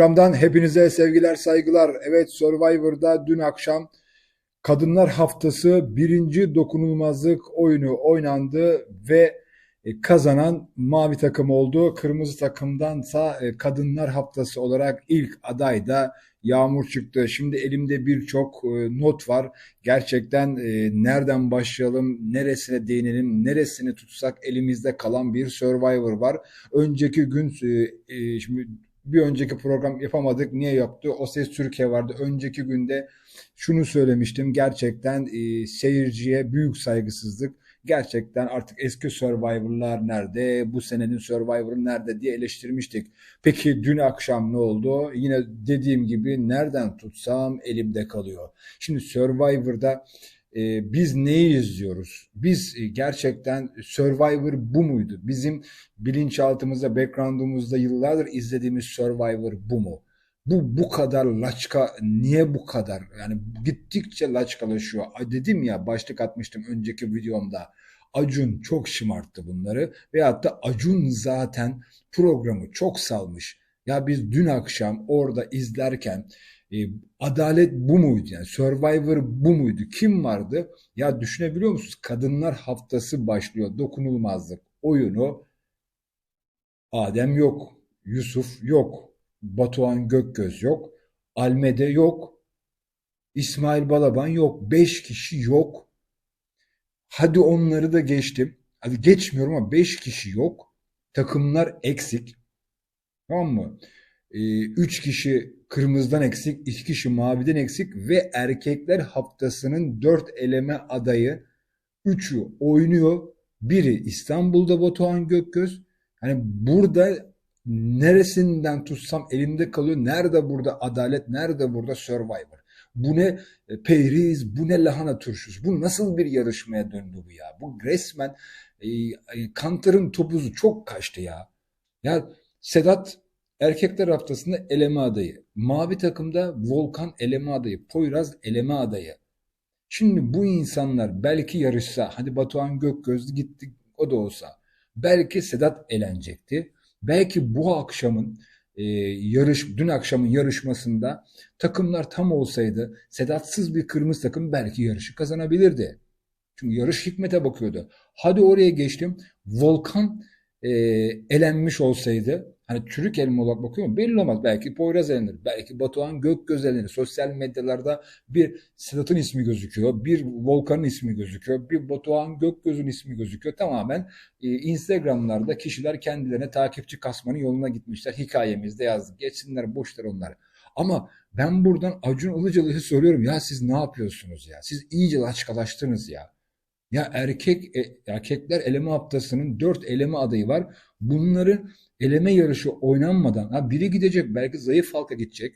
Programdan hepinize sevgiler, saygılar. Evet Survivor'da dün akşam Kadınlar Haftası birinci dokunulmazlık oyunu oynandı ve e, kazanan mavi takım oldu. Kırmızı takımdansa e, Kadınlar Haftası olarak ilk aday da Yağmur çıktı. Şimdi elimde birçok e, not var. Gerçekten nereden başlayalım, neresine değinelim, neresini tutsak elimizde kalan bir Survivor var. Önceki gün şimdi bir önceki program yapamadık. Niye yaptı? O Ses Türkiye vardı. Önceki günde şunu söylemiştim. Gerçekten e, seyirciye büyük saygısızlık. Gerçekten artık eski Survivor'lar nerede, bu senenin Survivor'ı nerede diye eleştirmiştik. Peki dün akşam ne oldu? Yine dediğim gibi nereden tutsam elimde kalıyor. Şimdi Survivor'da e, biz neyi izliyoruz? Biz e, gerçekten Survivor bu muydu? Bizim bilinçaltımızda, background'umuzda yıllardır izlediğimiz Survivor bu mu? Bu bu kadar laçka niye bu kadar? Yani gittikçe laçkalaşıyor. Dedim ya başlık atmıştım önceki videomda. Acun çok şımarttı bunları veyahut da Acun zaten programı çok salmış. Ya biz dün akşam orada izlerken e, adalet bu muydu? Yani Survivor bu muydu? Kim vardı? Ya düşünebiliyor musunuz? Kadınlar haftası başlıyor. Dokunulmazlık oyunu. Adem yok. Yusuf yok. Batuhan Gökgöz yok. Almede yok. İsmail Balaban yok. Beş kişi yok. Hadi onları da geçtim. Hadi geçmiyorum ama beş kişi yok. Takımlar eksik. Tamam mı? Ee, üç kişi kırmızıdan eksik, iki kişi maviden eksik ve erkekler haftasının dört eleme adayı üçü oynuyor. Biri İstanbul'da Batuhan Gökgöz. Hani burada neresinden tutsam elimde kalıyor. Nerede burada adalet, nerede burada Survivor? Bu ne e, peyriz, bu ne lahana turşusu. Bu nasıl bir yarışmaya döndü bu ya? Bu resmen e, e, Kantar'ın topuzu çok kaçtı ya. Ya Sedat Erkekler haftasında eleme adayı. Mavi takımda Volkan eleme adayı. Poyraz eleme adayı. Şimdi bu insanlar belki yarışsa, hadi Batuhan Gökgözlü gitti o da olsa, belki Sedat elenecekti. Belki bu akşamın e, yarış, dün akşamın yarışmasında takımlar tam olsaydı Sedatsız bir kırmızı takım belki yarışı kazanabilirdi. Çünkü yarış hikmete bakıyordu. Hadi oraya geçtim. Volkan e, elenmiş olsaydı hani çürük elma olarak bakıyorum belli olmaz. Belki Poyraz elenir. Belki Batuhan Gökgöz elenir. Sosyal medyalarda bir Sedat'ın ismi gözüküyor. Bir Volkan'ın ismi gözüküyor. Bir Batuhan Gökgöz'ün ismi gözüküyor. Tamamen e, Instagram'larda kişiler kendilerine takipçi kasmanın yoluna gitmişler. Hikayemizde yazdık. Geçsinler boşlar onlar. Ama ben buradan Acun Ilıcalı'ya soruyorum. Ya siz ne yapıyorsunuz ya? Siz iyice laçkalaştınız ya. Ya erkek e, erkekler eleme haftasının dört eleme adayı var. Bunları eleme yarışı oynanmadan ha biri gidecek belki zayıf halka gidecek.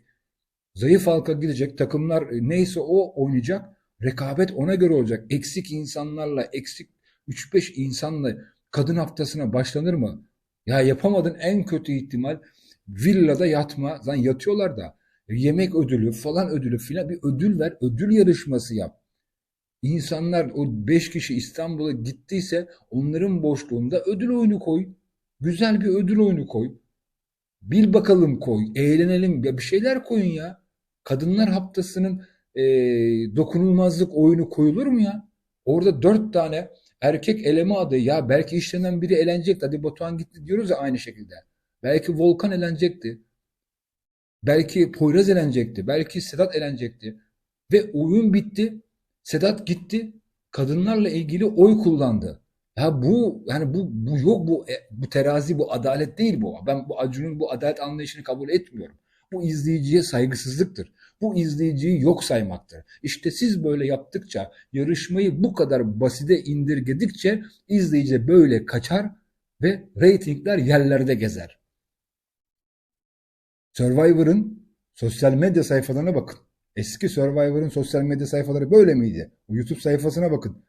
Zayıf halka gidecek takımlar e, neyse o oynayacak. Rekabet ona göre olacak. Eksik insanlarla eksik 3-5 insanla kadın haftasına başlanır mı? Ya yapamadın en kötü ihtimal villada yatma. Zaten yatıyorlar da yemek ödülü falan ödülü filan bir ödül ver. Ödül yarışması yap. İnsanlar o beş kişi İstanbul'a gittiyse onların boşluğunda ödül oyunu koy. Güzel bir ödül oyunu koy. Bil bakalım koy. Eğlenelim. Ya bir şeyler koyun ya. Kadınlar haftasının e, dokunulmazlık oyunu koyulur mu ya? Orada dört tane erkek eleme adayı. Ya belki işlerinden biri elenecek. Hadi Batuhan gitti diyoruz ya aynı şekilde. Belki Volkan elenecekti. Belki Poyraz elenecekti. Belki Sedat elenecekti. Ve oyun bitti. Sedat gitti kadınlarla ilgili oy kullandı. Ya bu yani bu bu yok bu e, bu terazi bu adalet değil bu. Ben bu Acun'un bu adalet anlayışını kabul etmiyorum. Bu izleyiciye saygısızlıktır. Bu izleyiciyi yok saymaktır. İşte siz böyle yaptıkça, yarışmayı bu kadar basite indirgedikçe izleyici böyle kaçar ve reytingler yerlerde gezer. Survivor'ın sosyal medya sayfalarına bakın. Eski Survivor'ın sosyal medya sayfaları böyle miydi? YouTube sayfasına bakın.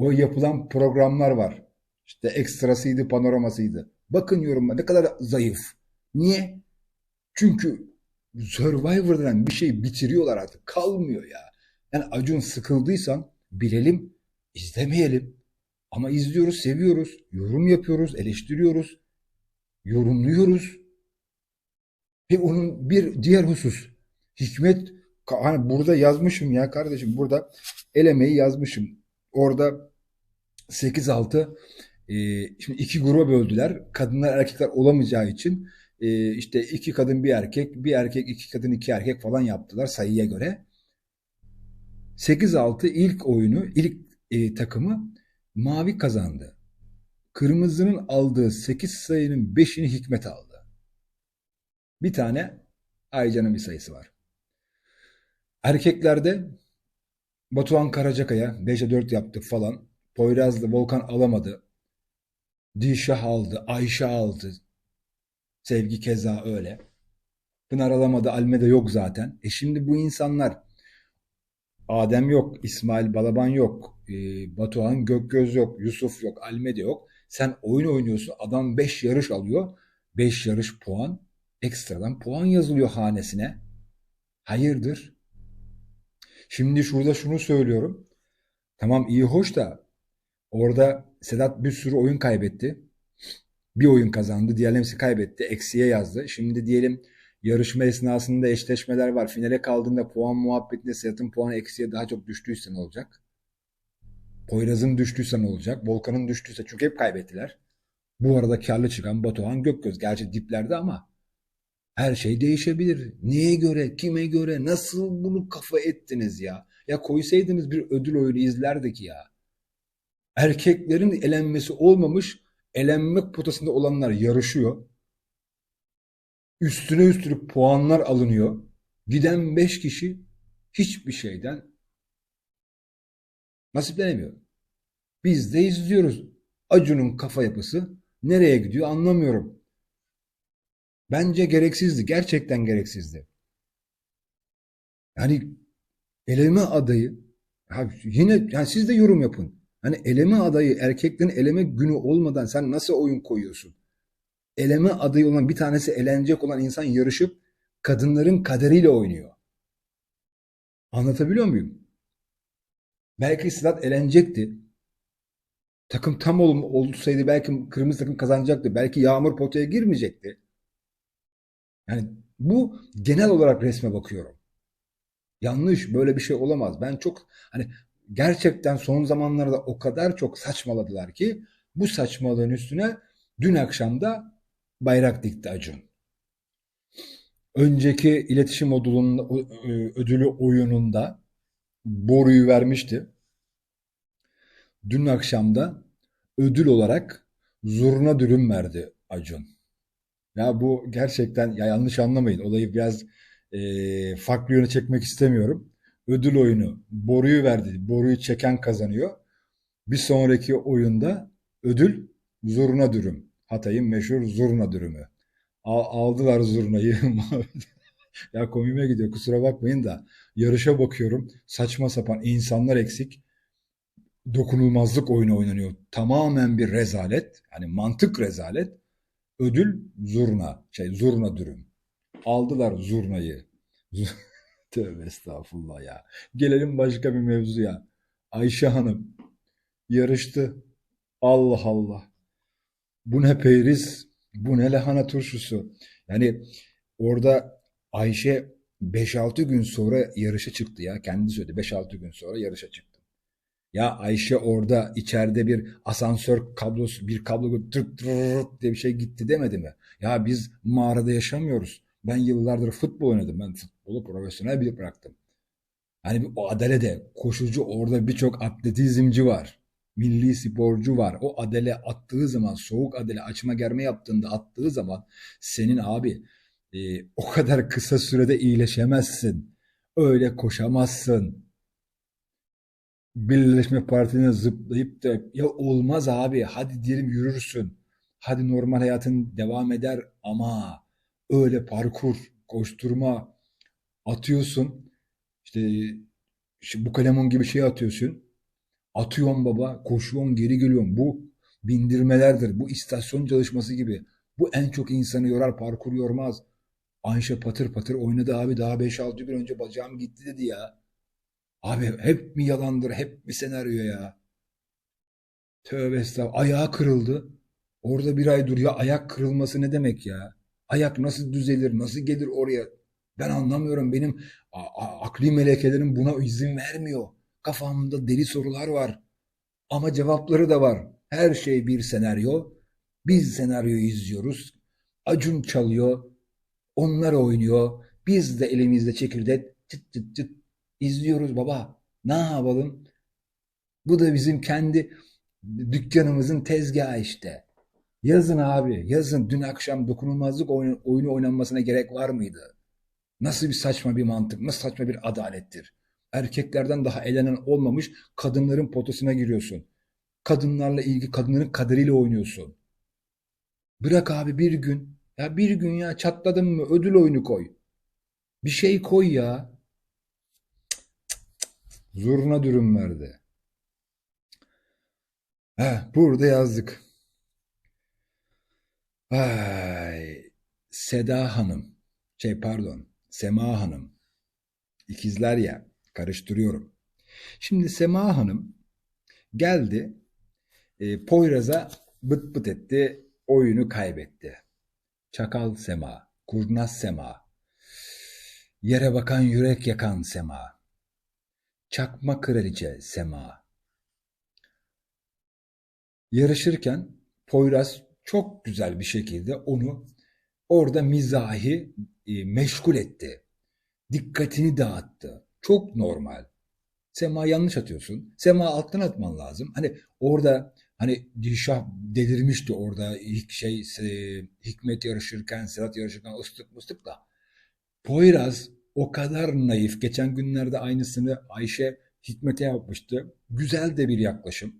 O yapılan programlar var. İşte ekstrasıydı, panoramasıydı. Bakın yorumlar ne kadar zayıf. Niye? Çünkü Survivor denen bir şey bitiriyorlar artık. Kalmıyor ya. Yani Acun sıkıldıysan bilelim, izlemeyelim. Ama izliyoruz, seviyoruz, yorum yapıyoruz, eleştiriyoruz, yorumluyoruz. Ve onun bir diğer husus. Hikmet hani burada yazmışım ya kardeşim burada el emeği yazmışım. Orada 8-6 e, şimdi iki gruba böldüler. Kadınlar erkekler olamayacağı için e, işte iki kadın bir erkek, bir erkek iki kadın iki erkek falan yaptılar sayıya göre. 8-6 ilk oyunu, ilk e, takımı mavi kazandı. Kırmızının aldığı 8 sayının 5'ini Hikmet aldı. Bir tane Aycan'ın bir sayısı var. Erkeklerde Batuhan Karacakaya 5'e 4 yaptı falan. Poyrazlı Volkan alamadı. Dişah aldı. Ayşe aldı. Sevgi keza öyle. Pınar alamadı. Almeda yok zaten. E şimdi bu insanlar Adem yok. İsmail Balaban yok. e, Batuhan Gökgöz yok. Yusuf yok. Almeda yok. Sen oyun oynuyorsun. Adam 5 yarış alıyor. 5 yarış puan. Ekstradan puan yazılıyor hanesine. Hayırdır? Şimdi şurada şunu söylüyorum. Tamam iyi hoş da orada Sedat bir sürü oyun kaybetti. Bir oyun kazandı. Hepsi kaybetti. Eksiye yazdı. Şimdi diyelim yarışma esnasında eşleşmeler var. Finale kaldığında puan muhabbetinde Sedat'ın puanı eksiye daha çok düştüyse ne olacak? Poyraz'ın düştüyse ne olacak? Volkan'ın düştüyse çünkü hep kaybettiler. Bu arada karlı çıkan Batuhan Gökgöz. Gerçi diplerde ama her şey değişebilir. Neye göre, kime göre, nasıl bunu kafa ettiniz ya? Ya koysaydınız bir ödül oyunu izlerdik ya. Erkeklerin elenmesi olmamış, elenmek potasında olanlar yarışıyor. Üstüne üstlük puanlar alınıyor. Giden 5 kişi hiçbir şeyden nasiplenemiyor. Biz de izliyoruz. Acun'un kafa yapısı nereye gidiyor anlamıyorum. Bence gereksizdi. Gerçekten gereksizdi. Yani eleme adayı yine yani siz de yorum yapın. Hani eleme adayı erkeklerin eleme günü olmadan sen nasıl oyun koyuyorsun? Eleme adayı olan bir tanesi elenecek olan insan yarışıp kadınların kaderiyle oynuyor. Anlatabiliyor muyum? Belki Sedat elenecekti. Takım tam ol, olsaydı belki kırmızı takım kazanacaktı. Belki Yağmur potaya girmeyecekti. Yani bu genel olarak resme bakıyorum. Yanlış böyle bir şey olamaz. Ben çok hani gerçekten son zamanlarda o kadar çok saçmaladılar ki bu saçmalığın üstüne dün akşam da bayrak dikti Acun. Önceki iletişim ödülünde, ödülü oyununda boruyu vermişti. Dün akşam da ödül olarak zurna dürüm verdi Acun. Ya bu gerçekten ya yanlış anlamayın. Olayı biraz e, farklı yöne çekmek istemiyorum. Ödül oyunu boruyu verdi. Boruyu çeken kazanıyor. Bir sonraki oyunda ödül zurna dürüm. Hatay'ın meşhur zurna dürümü. Al- aldılar zurnayı. ya komiğime gidiyor kusura bakmayın da yarışa bakıyorum. Saçma sapan insanlar eksik. Dokunulmazlık oyunu oynanıyor. Tamamen bir rezalet. Yani mantık rezalet. Ödül zurna. Şey zurna dürüm. Aldılar zurnayı. Tövbe estağfurullah ya. Gelelim başka bir mevzuya. Ayşe Hanım yarıştı. Allah Allah. Bu ne peyriz, bu ne lahana turşusu. Yani orada Ayşe 5-6 gün sonra yarışa çıktı ya. Kendi söyledi 5-6 gün sonra yarışa çıktı. Ya Ayşe orada içeride bir asansör kablosu, bir kablo tırt tırt diye bir şey gitti demedi mi? Ya biz mağarada yaşamıyoruz. Ben yıllardır futbol oynadım. Ben futbolu profesyonel bir bıraktım. Hani o adalede koşucu orada birçok atletizmci var. Milli sporcu var. O adele attığı zaman, soğuk adele açma germe yaptığında attığı zaman senin abi e, o kadar kısa sürede iyileşemezsin. Öyle koşamazsın. Birleşme Partisi'ne zıplayıp da ya olmaz abi hadi diyelim yürürsün. Hadi normal hayatın devam eder ama öyle parkur, koşturma atıyorsun. İşte şu bu kalemun gibi şey atıyorsun. Atıyorsun baba, koşuyorsun, geri geliyorsun. Bu bindirmelerdir. Bu istasyon çalışması gibi. Bu en çok insanı yorar, parkur yormaz. Ayşe patır patır oynadı abi. Daha 5-6 gün önce bacağım gitti dedi ya. Abi hep mi yalandır, hep mi senaryo ya? Tövbe estağfurullah. Ayağı kırıldı. Orada bir ay dur ya ayak kırılması ne demek ya? Ayak nasıl düzelir, nasıl gelir oraya? Ben anlamıyorum. Benim akli melekelerim buna izin vermiyor. Kafamda deli sorular var. Ama cevapları da var. Her şey bir senaryo. Biz senaryoyu izliyoruz. Acun çalıyor. Onlar oynuyor. Biz de elimizde çekirdek çıt çıt çıt izliyoruz baba. Ne yapalım? Bu da bizim kendi dükkanımızın tezgahı işte. Yazın abi, yazın. Dün akşam dokunulmazlık oyunu, oyunu oynanmasına gerek var mıydı? Nasıl bir saçma bir mantık, nasıl saçma bir adalettir? Erkeklerden daha elenen olmamış kadınların potasına giriyorsun. Kadınlarla ilgi, kadınların kaderiyle oynuyorsun. Bırak abi bir gün. Ya bir gün ya çatladın mı ödül oyunu koy. Bir şey koy ya. Zurna dürüm verdi. Heh, burada yazdık. Ay, Seda Hanım. Şey pardon. Sema Hanım. İkizler ya. Karıştırıyorum. Şimdi Sema Hanım geldi. E, Poyraz'a bıt bıt etti. Oyunu kaybetti. Çakal Sema. Kurnaz Sema. Yere bakan yürek yakan Sema. Çakma kraliçe Sema. Yarışırken Poyraz çok güzel bir şekilde onu orada mizahi e, meşgul etti. Dikkatini dağıttı. Çok normal. Sema yanlış atıyorsun. Sema alttan atman lazım. Hani orada hani Dilşah delirmişti orada ilk şey e, Hikmet yarışırken, Serhat yarışırken ıslık mıstık da. Poyraz o kadar naif. Geçen günlerde aynısını Ayşe Hikmet'e yapmıştı. Güzel de bir yaklaşım.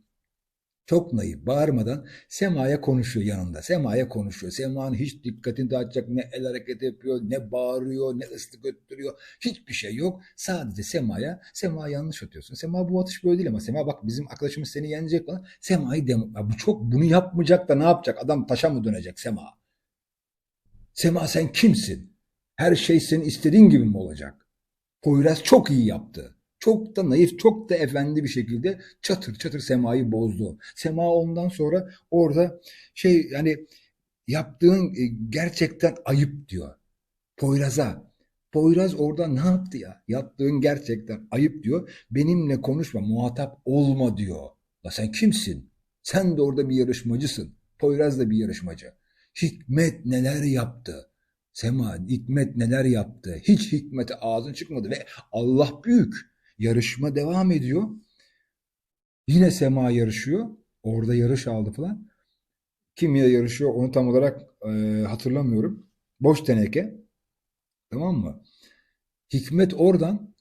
Çok naif, bağırmadan Sema'ya konuşuyor yanında. Sema'ya konuşuyor. Sema'nın hiç dikkatini dağıtacak ne el hareket yapıyor, ne bağırıyor, ne ıslık öttürüyor. Hiçbir şey yok. Sadece Sema'ya, Sema yanlış atıyorsun. Sema bu atış böyle değil ama Sema bak bizim arkadaşımız seni yenecek falan. Sema'yı dem ya bu çok bunu yapmayacak da ne yapacak? Adam taşa mı dönecek Sema? Sema sen kimsin? Her şey senin istediğin gibi mi olacak? Poyraz çok iyi yaptı. Çok da naif, çok da efendi bir şekilde çatır çatır Sema'yı bozdu. Sema ondan sonra orada şey yani yaptığın e, gerçekten ayıp diyor. Poyraz'a. Poyraz orada ne yaptı ya? Yaptığın gerçekten ayıp diyor. Benimle konuşma, muhatap olma diyor. La sen kimsin? Sen de orada bir yarışmacısın. Poyraz da bir yarışmacı. Hikmet neler yaptı? Sema, Hikmet neler yaptı? Hiç Hikmet'e ağzın çıkmadı ve Allah büyük. Yarışma devam ediyor. Yine Sema yarışıyor. Orada yarış aldı falan. Kimle yarışıyor onu tam olarak e, hatırlamıyorum. Boş teneke. Tamam mı? Hikmet oradan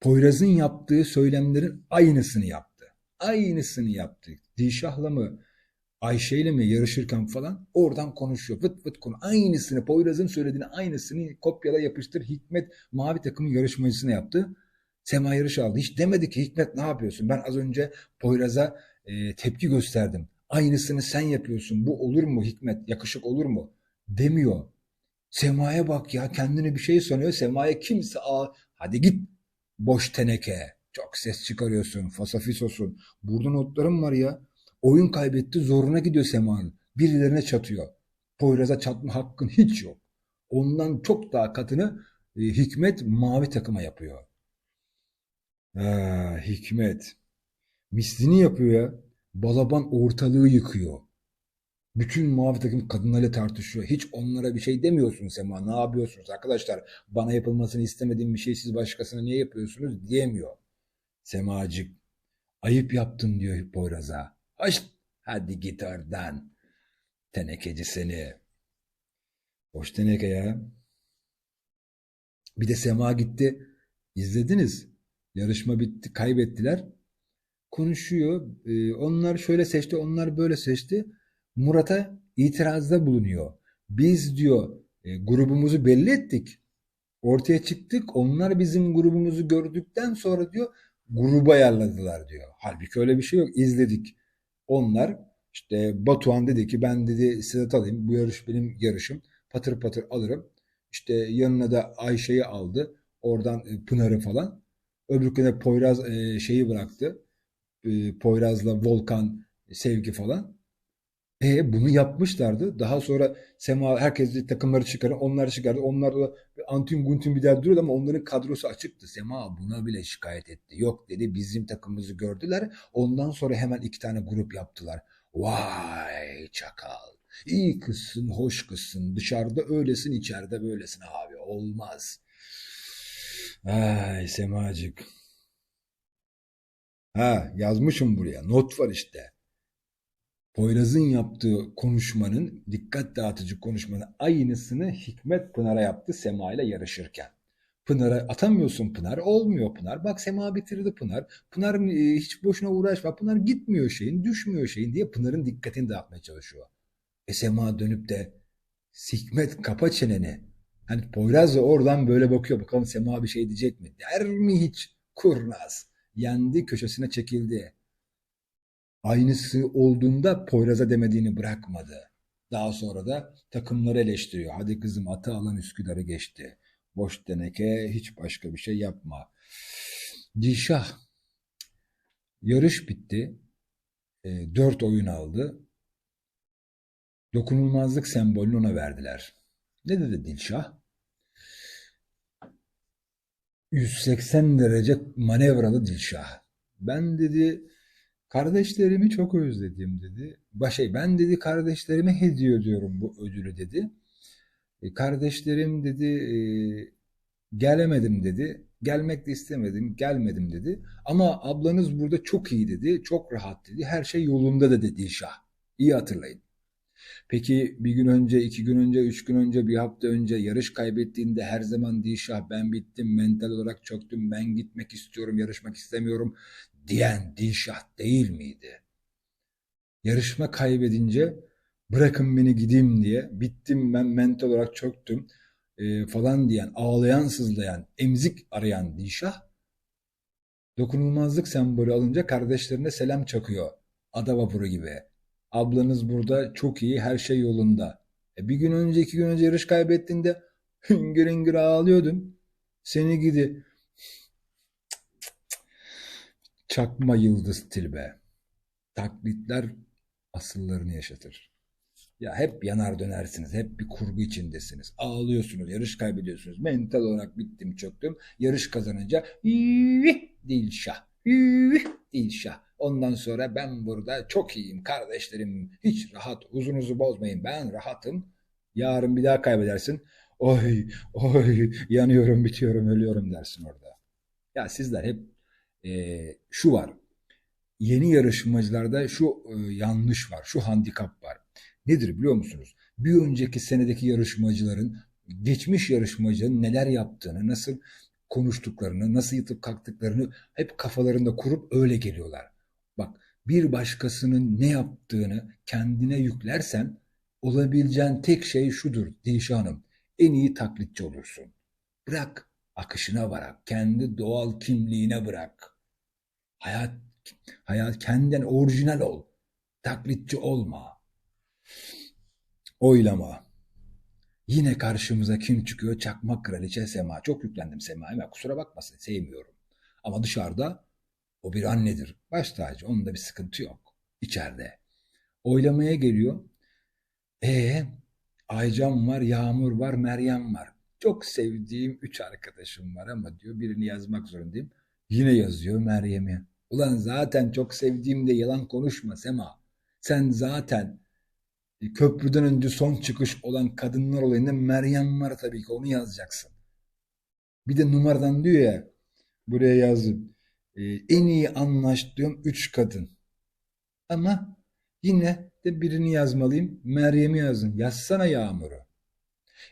Poyraz'ın yaptığı söylemlerin aynısını yaptı. Aynısını yaptı. Dişah'la mı Ayşe'yle mi yarışırken falan oradan konuşuyor. Vıt vıt konu. Aynısını Poyraz'ın söylediğini aynısını kopyala yapıştır. Hikmet mavi takımın yarışmacısına yaptı. Sema yarış aldı. Hiç demedi ki Hikmet ne yapıyorsun? Ben az önce Poyraz'a e, tepki gösterdim. Aynısını sen yapıyorsun. Bu olur mu Hikmet? Yakışık olur mu? Demiyor. Sema'ya bak ya kendini bir şey sanıyor. Sema'ya kimse a hadi git boş teneke. Çok ses çıkarıyorsun. Fasafisosun. Burada notlarım var ya. Oyun kaybetti zoruna gidiyor Sema'nın. Birilerine çatıyor. Poyraz'a çatma hakkın hiç yok. Ondan çok daha katını e, Hikmet mavi takıma yapıyor. Ha, Hikmet. Mislini yapıyor ya. Balaban ortalığı yıkıyor. Bütün mavi takım kadınlarla tartışıyor. Hiç onlara bir şey demiyorsun Sema. Ne yapıyorsunuz arkadaşlar? Bana yapılmasını istemediğim bir şey siz başkasına niye yapıyorsunuz diyemiyor. Semacık. Ayıp yaptın diyor Poyraz'a. Haş, hadi git oradan. Tenekeci seni. Boş teneke ya. Bir de Sema gitti. İzlediniz. Yarışma bitti. Kaybettiler. Konuşuyor. Ee, onlar şöyle seçti, onlar böyle seçti. Murat'a itirazda bulunuyor. Biz diyor e, grubumuzu belli ettik. Ortaya çıktık. Onlar bizim grubumuzu gördükten sonra diyor grubu ayarladılar diyor. Halbuki öyle bir şey yok. İzledik. Onlar işte Batuhan dedi ki ben dedi Sedat alayım. Bu yarış benim yarışım. Patır patır alırım. İşte yanına da Ayşe'yi aldı. Oradan e, Pınar'ı falan. Öbürküne Poyraz e, şeyi bıraktı. E, Poyraz'la Volkan Sevgi falan. E bunu yapmışlardı. Daha sonra Sema herkes takımları çıkarır, onlar çıkardı. Onlar da antin guntin bir duruyordu ama onların kadrosu açıktı. Sema buna bile şikayet etti. Yok dedi bizim takımımızı gördüler. Ondan sonra hemen iki tane grup yaptılar. Vay çakal. İyi kızsın, hoş kızsın. Dışarıda öylesin, içeride böylesin abi. Olmaz. Ay Semacık. Ha yazmışım buraya. Not var işte. Poyraz'ın yaptığı konuşmanın, dikkat dağıtıcı konuşmanın aynısını Hikmet Pınar'a yaptı Sema ile yarışırken. Pınar'a atamıyorsun Pınar, olmuyor Pınar. Bak Sema bitirdi Pınar. Pınar e, hiç boşuna uğraşma. Pınar gitmiyor şeyin, düşmüyor şeyin diye Pınar'ın dikkatini dağıtmaya çalışıyor. E Sema dönüp de Hikmet kapa çeneni. Hani Poyraz da oradan böyle bakıyor. Bakalım Sema bir şey diyecek mi? Der mi hiç? Kurnaz. Yendi köşesine çekildi. Aynısı olduğunda Poyraz'a demediğini bırakmadı. Daha sonra da takımları eleştiriyor. Hadi kızım atı alan Üsküdar'ı geçti. Boş teneke hiç başka bir şey yapma. Dilşah. Yarış bitti. E, dört oyun aldı. Dokunulmazlık sembolünü ona verdiler. Ne dedi Dilşah? 180 derece manevralı Dilşah. Ben dedi kardeşlerimi çok özledim dedi. Başay ben dedi kardeşlerime hediye ediyorum bu ödülü dedi. E, kardeşlerim dedi e, gelemedim dedi. Gelmek de istemedim, gelmedim dedi. Ama ablanız burada çok iyi dedi, çok rahat dedi. Her şey yolunda dedi Dilşah. İyi hatırlayın. Peki bir gün önce, iki gün önce, üç gün önce, bir hafta önce yarış kaybettiğinde her zaman Dilşah ben bittim, mental olarak çöktüm, ben gitmek istiyorum, yarışmak istemiyorum diyen Dilşah değil miydi? Yarışma kaybedince bırakın beni gideyim diye bittim ben mental olarak çöktüm e, falan diyen, ağlayan, sızlayan, emzik arayan Dilşah dokunulmazlık sembolü alınca kardeşlerine selam çakıyor. Ada vapuru gibi. Ablanız burada çok iyi, her şey yolunda. E bir gün önce, iki gün önce yarış kaybettiğinde hüngür hüngür ağlıyordun. Seni gidi. Çakma yıldız tilbe. Taklitler asıllarını yaşatır. Ya hep yanar dönersiniz. Hep bir kurgu içindesiniz. Ağlıyorsunuz, yarış kaybediyorsunuz. Mental olarak bittim, çöktüm. Yarış kazanınca Dilşah, Dilşah. Ondan sonra ben burada çok iyiyim kardeşlerim. Hiç rahat, huzurunuzu bozmayın. Ben rahatım. Yarın bir daha kaybedersin. Oy, oy, yanıyorum, bitiyorum, ölüyorum dersin orada. Ya sizler hep e, şu var. Yeni yarışmacılarda şu e, yanlış var, şu handikap var. Nedir biliyor musunuz? Bir önceki senedeki yarışmacıların, geçmiş yarışmacının neler yaptığını, nasıl konuştuklarını, nasıl yatıp kalktıklarını hep kafalarında kurup öyle geliyorlar. Bak bir başkasının ne yaptığını kendine yüklersen olabileceğin tek şey şudur Dilşah Hanım. En iyi taklitçi olursun. Bırak akışına bırak. Kendi doğal kimliğine bırak. Hayat, hayat kendinden orijinal ol. Taklitçi olma. Oylama. Yine karşımıza kim çıkıyor? Çakmak Kraliçe Sema. Çok yüklendim Sema'ya. Kusura bakmasın sevmiyorum. Ama dışarıda o bir annedir. Baş tacı. Onda bir sıkıntı yok. İçeride. Oylamaya geliyor. E Aycan var, Yağmur var, Meryem var. Çok sevdiğim üç arkadaşım var ama diyor birini yazmak zorundayım. Yine yazıyor Meryem'i. Ulan zaten çok sevdiğimde yalan konuşma Sema. Sen zaten köprüden önce son çıkış olan kadınlar olayında Meryem var tabii ki onu yazacaksın. Bir de numaradan diyor ya buraya yazdım. Ee, en iyi anlaştığım üç kadın. Ama yine de birini yazmalıyım. Meryem'i yazın. Yazsana Yağmur'u.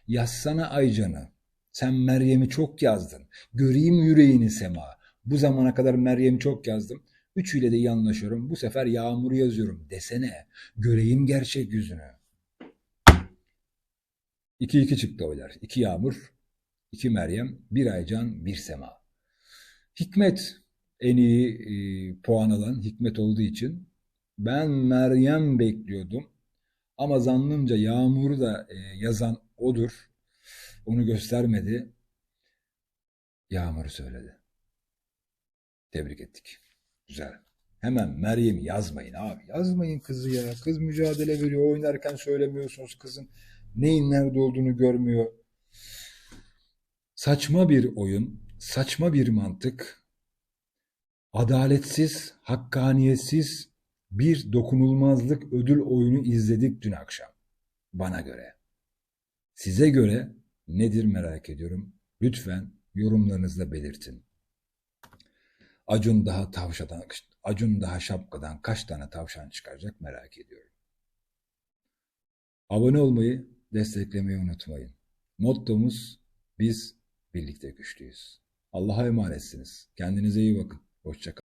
Yazsana Aycan'ı. Sen Meryem'i çok yazdın. Göreyim yüreğini Sema. Bu zamana kadar Meryem'i çok yazdım. Üçüyle de iyi anlaşıyorum. Bu sefer Yağmur'u yazıyorum desene. Göreyim gerçek yüzünü. 2-2 çıktı oylar. 2 Yağmur, 2 Meryem, 1 Aycan, 1 Sema. Hikmet en iyi e, puan alan Hikmet olduğu için ben Meryem bekliyordum. Ama zannımca Yağmur'u da e, yazan odur. Onu göstermedi. Yağmur'u söyledi. Tebrik ettik. Güzel. Hemen Meryem yazmayın abi. Yazmayın kızı ya. Kız mücadele veriyor. Oynarken söylemiyorsunuz kızın. Neyin nerede olduğunu görmüyor. Saçma bir oyun, saçma bir mantık, adaletsiz, hakkaniyetsiz bir dokunulmazlık ödül oyunu izledik dün akşam. Bana göre. Size göre nedir merak ediyorum. Lütfen yorumlarınızda belirtin. Acun daha tavşadan, Acun daha şapkadan kaç tane tavşan çıkaracak merak ediyorum. Abone olmayı, desteklemeyi unutmayın. Mottomuz biz birlikte güçlüyüz. Allah'a emanetsiniz. Kendinize iyi bakın. Hoşça kalın.